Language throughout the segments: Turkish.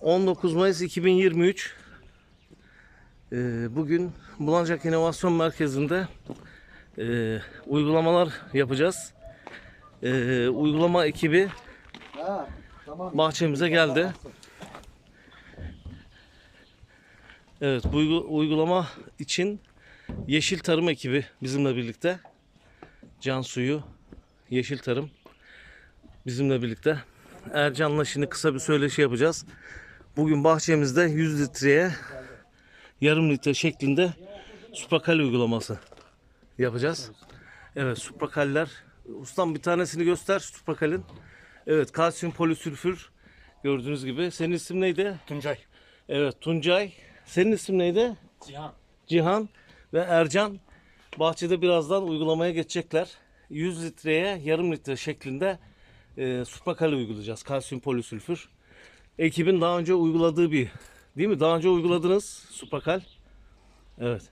19 Mayıs 2023 Ee, Bugün Bulancak İnovasyon Merkezi'nde e, uygulamalar yapacağız. Ee, Uygulama ekibi bahçemize geldi. Evet, bu uygu- uygulama için Yeşil Tarım ekibi bizimle birlikte. Can Suyu, Yeşil Tarım bizimle birlikte. Ercan'la şimdi kısa bir söyleşi yapacağız. Bugün bahçemizde 100 litreye yarım litre şeklinde suprakal uygulaması yapacağız. Evet, suprakaller. Ustam bir tanesini göster suprakalin. Evet, kalsiyum polisülfür gördüğünüz gibi. Senin isim neydi? Tuncay. Evet, Tuncay. Senin isim neydi? Cihan. Cihan ve Ercan bahçede birazdan uygulamaya geçecekler. 100 litreye yarım litre şeklinde e, suprakal uygulayacağız. Kalsiyum polisülfür. Ekibin daha önce uyguladığı bir değil mi? Daha önce uyguladınız suprakal. Evet.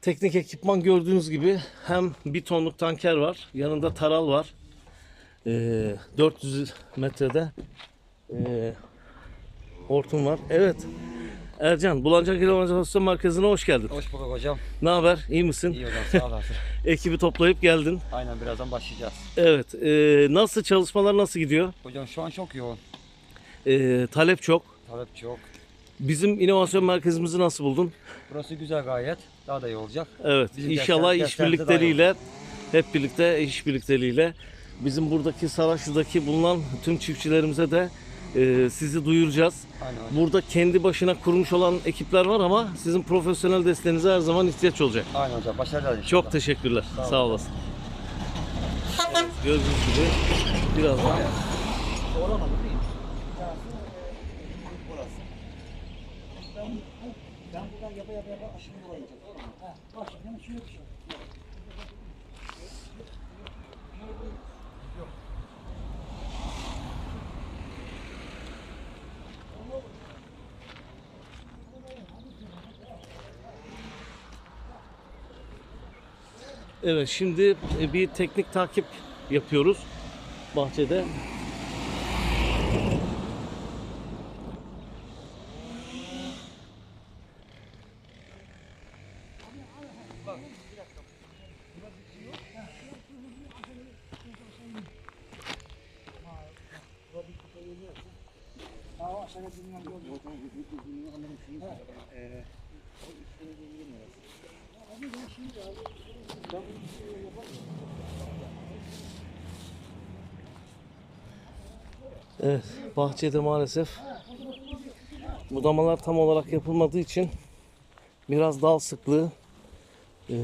Teknik ekipman gördüğünüz gibi hem bir tonluk tanker var. Yanında taral var. E, 400 metrede e, hortum var. Evet. Ercan, Bulancak İnovasyon Merkezi'ne hoş geldin. Hoş bulduk hocam. Ne haber? İyi misin? İyi hocam sağ olasın. Ekibi toplayıp geldin. Aynen birazdan başlayacağız. Evet. e, nasıl çalışmalar nasıl gidiyor? Hocam şu an çok yoğun. E, talep çok. Talep çok. Bizim inovasyon merkezimizi nasıl buldun? Burası güzel gayet. Daha da iyi olacak. Evet. Bizim İnşallah dersler- iş derslerde daha birlikteliğiyle hep birlikte iş birlikteliğiyle bizim buradaki Saraçlı'daki bulunan tüm çiftçilerimize de e, sizi duyuracağız. Aynen. Burada kendi başına kurmuş olan ekipler var ama sizin profesyonel desteğinize her zaman ihtiyaç olacak. Aynen hocam. Başarılar inşallah. Çok teşekkürler. Sağ, Sağ olasın. Gördüğünüz gibi birazdan Ben buradan yapa yapa yapa aşımı buraya bak şimdi hemen şöyle bir şey. Evet şimdi e, bir teknik takip yapıyoruz bahçede. Ha, o. Ee, Evet bahçede maalesef budamalar tam olarak yapılmadığı için biraz dal sıklığı e,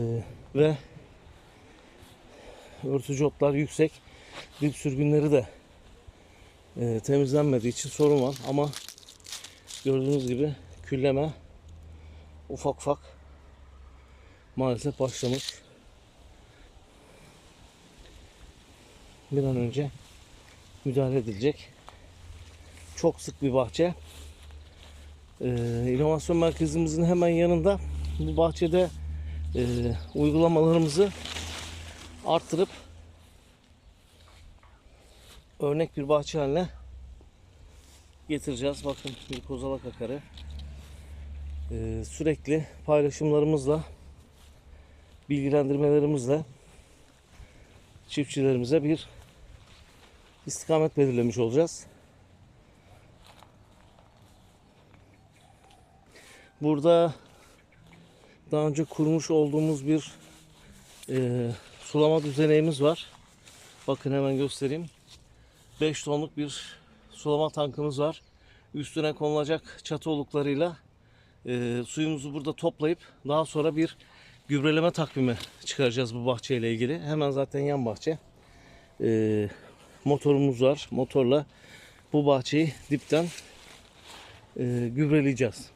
ve örtücü otlar yüksek. Dip sürgünleri de e, temizlenmediği için sorun var ama gördüğünüz gibi külleme ufak ufak maalesef başlamış. Bir an önce müdahale edilecek. Çok sık bir bahçe. Ee, inovasyon merkezimizin hemen yanında bu bahçede e, uygulamalarımızı arttırıp örnek bir bahçe haline getireceğiz. Bakın bir kozalak akarı. Ee, sürekli paylaşımlarımızla bilgilendirmelerimizle çiftçilerimize bir istikamet belirlemiş olacağız. Burada daha önce kurmuş olduğumuz bir e, sulama düzeneğimiz var. Bakın hemen göstereyim. 5 tonluk bir sulama tankımız var. Üstüne konulacak çatı oluklarıyla e, suyumuzu burada toplayıp daha sonra bir gübreleme takvimi çıkaracağız bu bahçeyle ilgili. Hemen zaten yan bahçe. E, motorumuz var. Motorla bu bahçeyi dipten e, gübreleyeceğiz.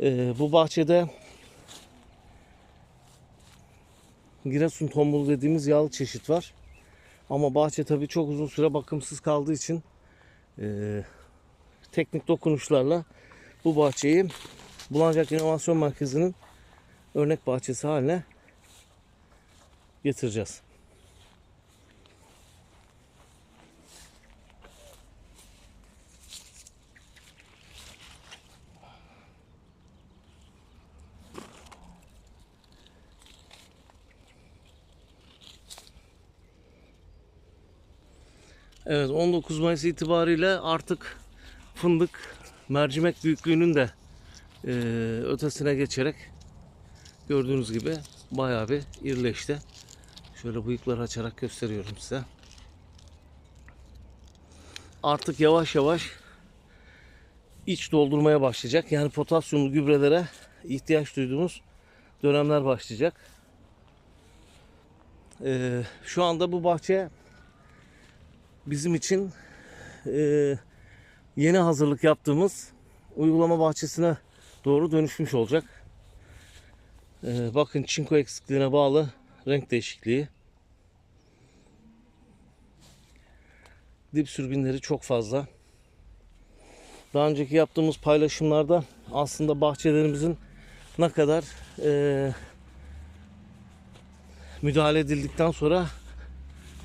E, bu bahçede Giresun tombulu dediğimiz yağlı çeşit var. Ama bahçe tabii çok uzun süre bakımsız kaldığı için e, teknik dokunuşlarla bu bahçeyi Bulancak İnovasyon Merkezi'nin örnek bahçesi haline getireceğiz. Evet 19 Mayıs itibariyle artık fındık mercimek büyüklüğünün de e, ötesine geçerek gördüğünüz gibi bayağı bir irileşti. Şöyle bıyıkları açarak gösteriyorum size. Artık yavaş yavaş iç doldurmaya başlayacak. Yani potasyumlu gübrelere ihtiyaç duyduğumuz dönemler başlayacak. Ee, şu anda bu bahçe bizim için e, yeni hazırlık yaptığımız uygulama bahçesine doğru dönüşmüş olacak. Ee, bakın çinko eksikliğine bağlı renk değişikliği. Dip sürgünleri çok fazla. Daha önceki yaptığımız paylaşımlarda aslında bahçelerimizin ne kadar e, müdahale edildikten sonra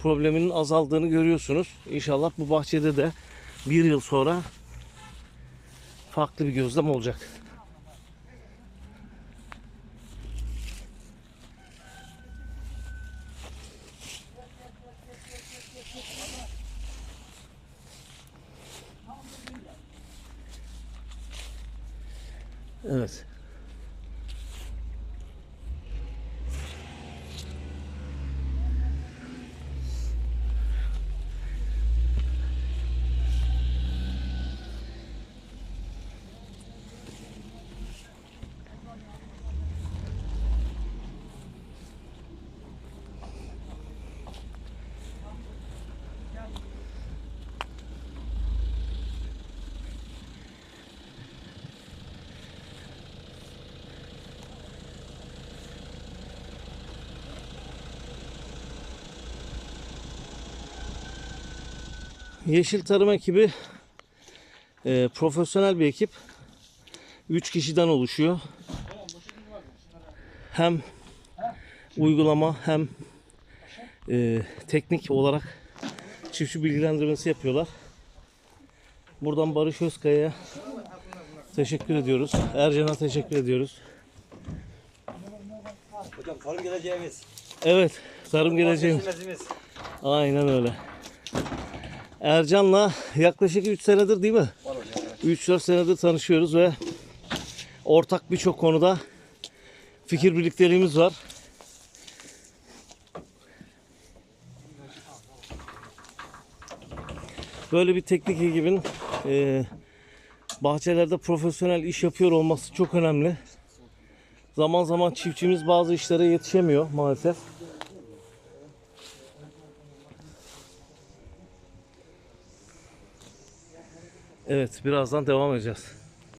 probleminin azaldığını görüyorsunuz. İnşallah bu bahçede de bir yıl sonra farklı bir gözlem olacak. Evet. Yeşil Tarım ekibi e, profesyonel bir ekip. 3 kişiden oluşuyor. Hem uygulama hem e, teknik olarak çiftçi bilgilendirmesi yapıyorlar. Buradan Barış Özkaya'ya teşekkür ediyoruz. Ercan'a teşekkür ediyoruz. Hocam tarım geleceğimiz. Evet, tarım geleceğim. Vazgeçilmezimiz. Aynen öyle. Ercan'la yaklaşık 3 senedir değil mi? Var hocam. evet. 3-4 senedir tanışıyoruz ve ortak birçok konuda fikir birlikteliğimiz var. Böyle bir teknik ekibin e, bahçelerde profesyonel iş yapıyor olması çok önemli. Zaman zaman çiftçimiz bazı işlere yetişemiyor maalesef. Evet, birazdan devam edeceğiz.